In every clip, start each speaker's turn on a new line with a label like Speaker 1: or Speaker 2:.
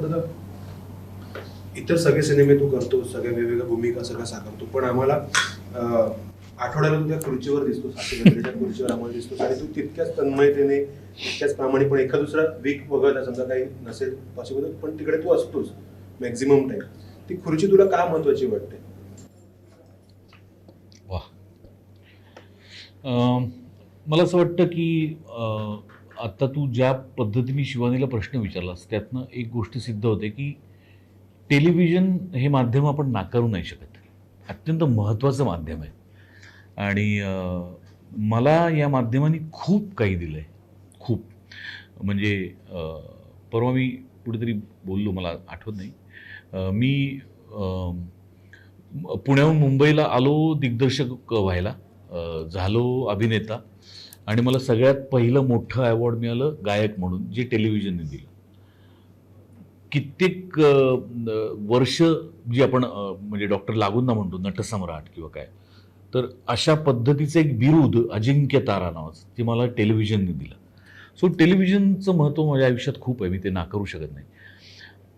Speaker 1: असं दादा. इतर सगळे सिनेमे तू करतो सगळ्या वेगवेगळ्या भूमिका सगळं साकारतो पण आम्हाला आठवड्याला त्या खुर्चीवर दिसतो त्या खुर्चीवर आम्हाला दिसतो. आणि तू तितक्याच तन्मयतेने तितक्याच प्रामाणिकपणे एखाद दुसरा वीक वगळता समजा काही नसेल पॉसिबल पण तिकडे तू असतोच मॅक्झिमम टाइम ती खुर्ची तुला का महत्वाची वाटते?
Speaker 2: वा अं, मला असं वाटतं की आत्ता तू ज्या पद्धतीने शिवानीला प्रश्न विचारलास त्यातनं एक गोष्ट सिद्ध होते की टेलिव्हिजन हे माध्यम आपण नाकारू नाही शकत. अत्यंत महत्त्वाचं माध्यम आहे. आणि मला या माध्यमाने खूप काही दिलं आहे खूप. म्हणजे परवा मी कुठेतरी बोललो मला आठवत नाही. मी पुण्याहून मुंबईला आलो दिग्दर्शक व्हायला. झालो अभिनेता. आणि मला सगळ्यात पहिलं मोठं अवॉर्ड मिळालं गायक म्हणून जे टेलिव्हिजनने दिलं. कित्येक वर्ष जी आपण म्हणजे डॉक्टर लागूंना म्हणतो नटसम्राट किंवा काय तर अशा पद्धतीचं एक बिरुद अजिंक्य तारा नावाचं ते मला टेलिव्हिजनने दिलं. सो टेलिव्हिजनचं महत्त्व माझ्या आयुष्यात खूप आहे मी ते नाकारू शकत नाही.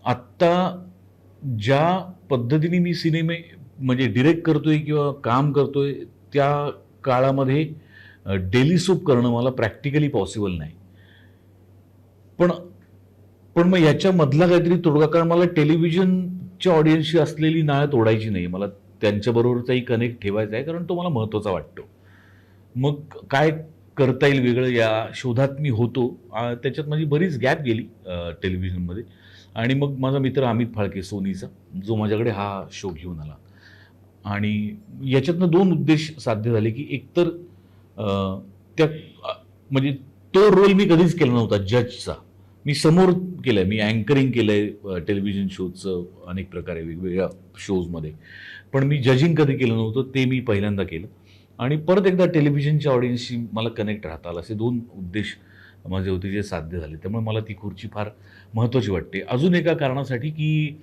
Speaker 2: आत्ता ज्या पद्धतीने मी सिनेमे म्हणजे डिरेक्ट करतोय किंवा काम करतोय त्या काळामध्ये डेली सूप करणं मला प्रॅक्टिकली पॉसिबल नाही. पण पण मग याच्यामधला काहीतरी तोडगा कारण मला टेलिव्हिजनच्या ऑडियन्सशी असलेली नाळ तोडायची नाही. मला त्यांच्याबरोबरचाही कनेक्ट ठेवायचा आहे कारण तो मला महत्त्वाचा वाटतो. मग काय करता येईल वेगळं या शोधात मी होतो. त्याच्यात माझी बरीच गॅप गेली टेलिव्हिजनमध्ये. आणि मग माझा मित्र अमित फाळके सोनीचा जो माझ्याकडे हा शो घेऊन आला. आणि याच्यातनं दोन उद्देश साध्य झाले की एकतर त्या म्हणजे तो रोल मी कधीच केला नव्हता जजचा मी समोर केलं आहे मी अँकरिंग केलं आहे टेलिव्हिजन शोजचं अनेक प्रकारे वेगवेगळ्या शोजमध्ये पण मी जजिंग कधी केलं नव्हतं ते मी पहिल्यांदा केलं. आणि परत एकदा टेलिव्हिजनच्या ऑडियन्सशी मला कनेक्ट राहता आलं असे दोन उद्देश माझे होते जे साध्य झाले. त्यामुळे मला ती खुर्ची फार महत्त्वाची वाटते. अजून एका कारणासाठी की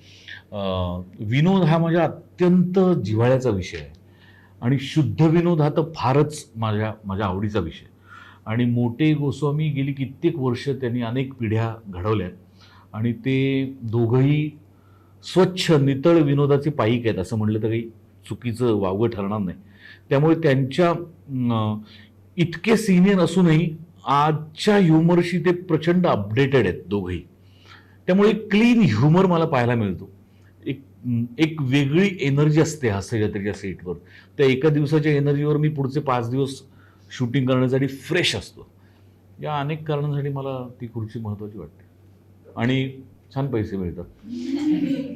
Speaker 2: विनोद हा माझ्या अत्यंत जिव्हाळ्याचा विषय आहे. आणि शुद्ध विनोद हा तर फारच माझ्या माझ्या आवडीचा विषय. आणि मोठे गोस्वामी गेली कित्येक वर्ष त्यांनी अनेक पिढ्या घडवल्या आणि ते दोघंही स्वच्छ नितळ विनोदाचे पायिक आहेत असं म्हटलं तर काही चुकीचं वावगं ठरणार नाही. त्यामुळे त्यांच्या इतके सिनियर असूनही आजच्या ह्युमरशी ते प्रचंड अपडेटेड आहेत दोघंही. त्यामुळे क्लीन ह्युमर मला पाहायला मिळतो. एक वेगळी एनर्जी असते हा जत्रेच्या सेटवर. त्या एका दिवसाच्या एनर्जीवर मी पुढचे पाच दिवस शूटिंग करण्यासाठी फ्रेश असतो. या अनेक कारणांसाठी मला ती खुर्ची महत्त्वाची वाटते. आणि छान पैसे मिळतात.